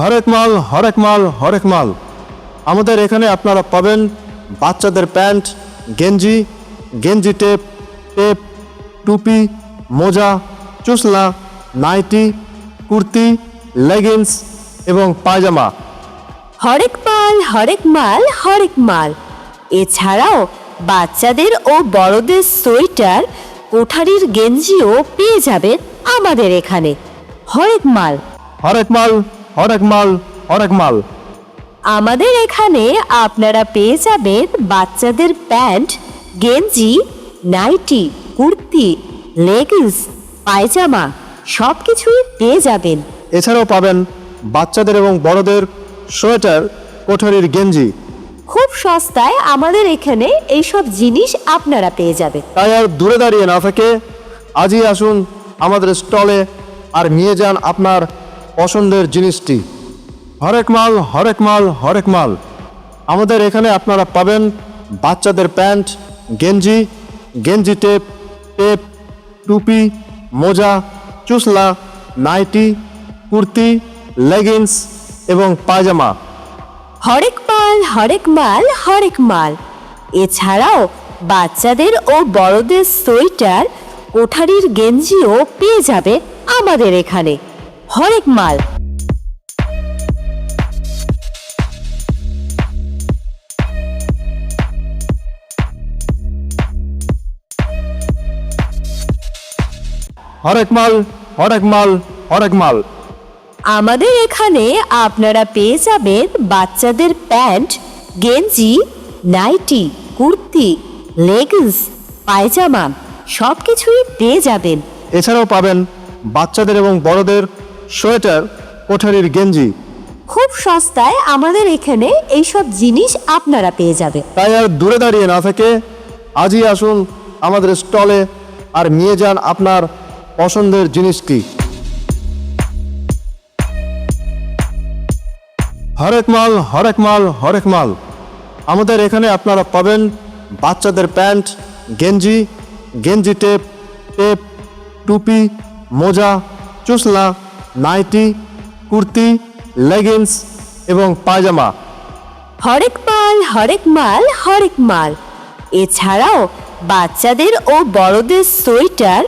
হরেক মাল হরেক মাল হরেক মাল। আমাদের এখানে আপনারা পাবেন বাচ্চাদের প্যান্ট গেঞ্জি গেঞ্জি টেপ টেপ টুপি মোজা চুসলা নাইটি কুর্তি লেগিংস এবং পায়জামা। হরেক মাল হরেক মাল হরেক মাল। এছাড়াও বাচ্চাদের ও বড়দের সোয়েটার কোঠারির গেঞ্জিও পেয়ে যাবেন আমাদের এখানে। হরেক মাল। হরেক মাল হরেক মাল হরেক মাল। আমাদের এখানে আপনারা পেয়ে যাবেন বাচ্চাদের প্যান্ট গেঞ্জি নাইটি কুর্তি লেগিংস পায়জামা সব কিছুই পেয়ে যাবেন। এছাড়াও পাবেন বাচ্চাদের এবং বড়দের সোয়েটার কোঠারির গেঞ্জি। খুব সস্তায় আমাদের এখানে এইসব জিনিস আপনারা পেয়ে যাবেন। তাই আর দূরে দাঁড়িয়ে না থেকে আজই আসুন আমাদের স্টলে আর নিয়ে যান আপনার পছন্দের জিনিসটি। হরেক মাল হরেক মাল হরেক মাল। আমাদের এখানে আপনারা পাবেন বাচ্চাদের প্যান্ট গেঞ্জি গেঞ্জি টেপ টেপ টুপি মোজা চুসলা নাইটি কুর্তি লেগিংস এবং পায়জামা। হরেক মাল হরেক মাল হরেক মাল। এছাড়াও বাচ্চাদের ও বড়দের সোয়েটার কোঠারির গেঞ্জিও পেয়ে যাবে আমাদের এখানে। হরেক মাল। হরেক মাল হরেক মাল হরেক মাল। আমাদের এখানে আপনারা পেয়ে যাবেন বাচ্চাদের প্যান্ট গেঞ্জি নাইটি কুর্তি লেগিংস পায়জামা সব কিছুই পেয়ে যাবেন। এছাড়াও পাবেন বাচ্চাদের এবং বড়দের সোয়েটার কোঠারির গেঞ্জি। খুব সস্তায় আমাদের এখানে এইসব জিনিস আপনারা পেয়ে যাবে তাই আর দূরে দাঁড়িয়ে না থেকে আজই আসুন আমাদের স্টলে আর নিয়ে যান আপনার পছন্দের জিনিস জিনিসটি হরেক মাল হরেক মাল হরেক মাল। আমাদের এখানে আপনারা পাবেন বাচ্চাদের প্যান্ট গেঞ্জি গেঞ্জি টেপ টেপ টুপি মোজা চুসলা নাইটি কুর্তি লেগিংস এবং পায়জামা। হরেক মাল হরেক মাল হরেক মাল। এছাড়াও বাচ্চাদের ও বড়দের সোয়েটার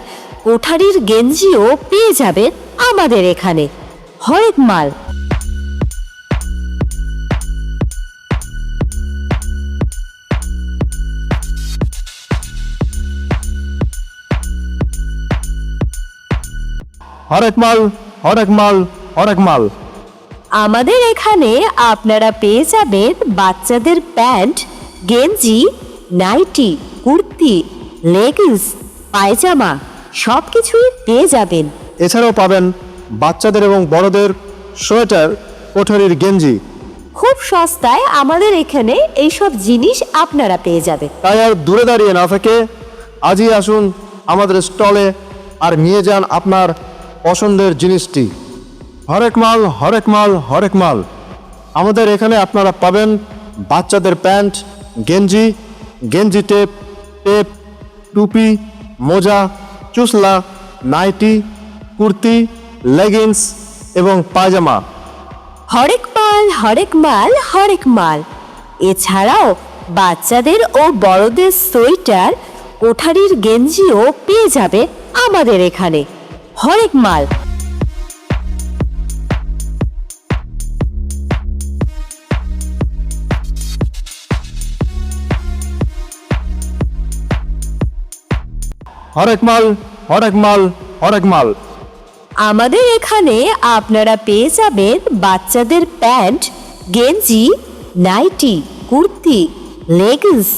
কোঠারির গেঞ্জিও পেয়ে যাবেন আমাদের এখানে। হরেক মাল। হরেক মাল হরেক মাল হরেক মাল। আমাদের এখানে আপনারা পেয়ে যাবেন বাচ্চাদের প্যান্ট গেঞ্জি নাইটি কুর্তি লেগিংস পায়জামা সব কিছুই পেয়ে যাবেন। এছাড়াও পাবেন বাচ্চাদের এবং বড়দের সোয়েটার কোঠারির গেঞ্জি। খুব সস্তায় আমাদের এখানে এইসব জিনিস আপনারা পেয়ে যাবেন। তাই আর দূরে দাঁড়িয়ে না থেকে আজই আসুন আমাদের স্টলে আর নিয়ে যান আপনার পছন্দের জিনিসটি। হরেক মাল হরেক মাল হরেক মাল। আমাদের এখানে আপনারা পাবেন বাচ্চাদের প্যান্ট, গেঞ্জি গেঞ্জি টেপ টেপ, টুপি, মোজা, চুসলা, নাইটি, কুর্তি, লেগিংস এবং পায়জামা। হরেক মাল হরেক মাল হরেক মাল। এছাড়াও বাচ্চাদের ও বড়দের সোয়েটার, কোঠারির গেঞ্জিও পেয়ে যাবে আমাদের এখানে। হরেক মাল। হরেক মাল হরেক মাল হরেক মাল। আমাদের এখানে আপনারা পেয়ে যাবেন বাচ্চাদের প্যান্ট গেঞ্জি নাইটি কুর্তি লেগিংস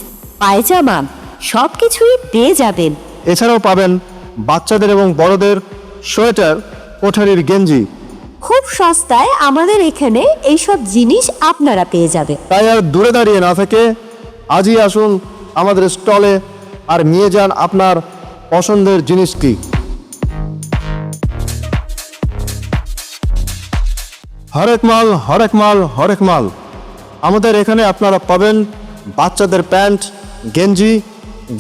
পায়জামা সব কিছুই পেয়ে যাবেন। এছাড়াও পাবেন বাচ্চাদের এবং বড়দের সোয়েটার কোঠারির গেঞ্জি। খুব সস্তায় আমাদের এখানে এইসব জিনিস আপনারা পেয়ে যাবে তাই আর দূরে দাঁড়িয়ে না থেকে আজই আসুন আমাদের স্টলে আর নিয়ে যান আপনার পছন্দের জিনিস জিনিসটি হরেক মাল হরেক মাল হরেক মাল। আমাদের এখানে আপনারা পাবেন বাচ্চাদের প্যান্ট গেঞ্জি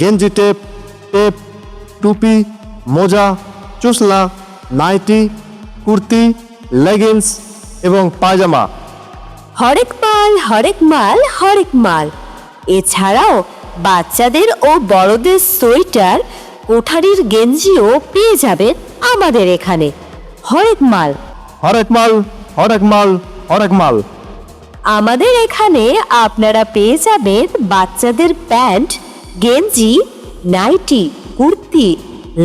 গেঞ্জি টেপ টেপ টুপি মোজা চুসলা নাইটি কুর্তি লেগিংস এবং পায়জামা। হরেক মাল হরেক মাল হরেক মাল। এছাড়াও বাচ্চাদের ও বড়দের সোয়েটার কোঠারির গেঞ্জিও পেয়ে যাবেন আমাদের এখানে। হরেক মাল। হরেক মাল হরেক মাল হরেক মাল। আমাদের এখানে আপনারা পেয়ে যাবেন বাচ্চাদের প্যান্ট গেঞ্জি নাইটি কুর্তি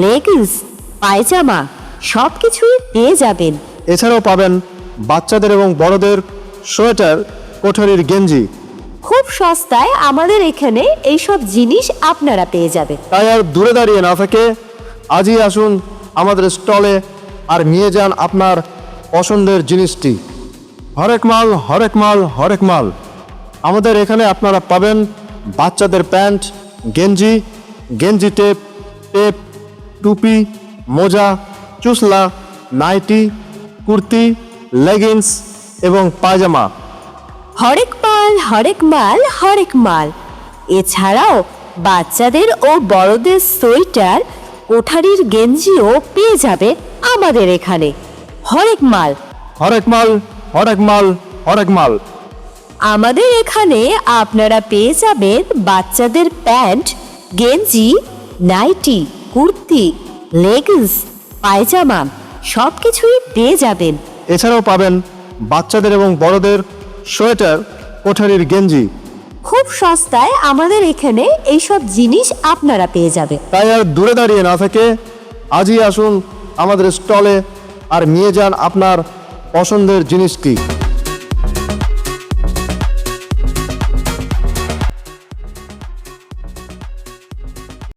লেগিংস পায়জামা সব কিছুই পেয়ে যাবেন। এছাড়াও পাবেন বাচ্চাদের এবং বড়দের সোয়েটার কোঠারির গেঞ্জি। খুব সস্তায় আমাদের এখানে এইসব জিনিস আপনারা পেয়ে যাবেন। তাই আর দূরে দাঁড়িয়ে না থেকে আজই আসুন আমাদের স্টলে আর নিয়ে যান আপনার পছন্দের জিনিসটি। হরেক মাল হরেক মাল হরেক মাল। আমাদের এখানে আপনারা পাবেন বাচ্চাদের প্যান্ট গেঞ্জি গেঞ্জি টেপ টেপ টুপি মোজা চুসলা নাইটি কুর্তি লেগিংস এবং পায়জামা। হরেক মাল হরেক মাল হরেক মাল। এছাড়াও বাচ্চাদের ও বড়দের সোয়েটার কোঠারির গেঞ্জিও পেয়ে যাবে আমাদের এখানে। হরেক মাল। হরেক মাল হরেক মাল হরেক মাল। আমাদের এখানে আপনারা পেয়ে যাবেন বাচ্চাদের প্যান্ট গেঞ্জি নাইটি কুর্তি লেগিংস পায়জামা সব কিছুই পেয়ে যাবেন। এছাড়াও পাবেন বাচ্চাদের এবং বড়দের সোয়েটার কোঠারির গেঞ্জি। খুব সস্তায় আমাদের এখানে এইসব জিনিস আপনারা পেয়ে যাবেন। তাই আর দূরে দাঁড়িয়ে না থেকে আজই আসুন আমাদের স্টলে আর নিয়ে যান আপনার পছন্দের জিনিসটি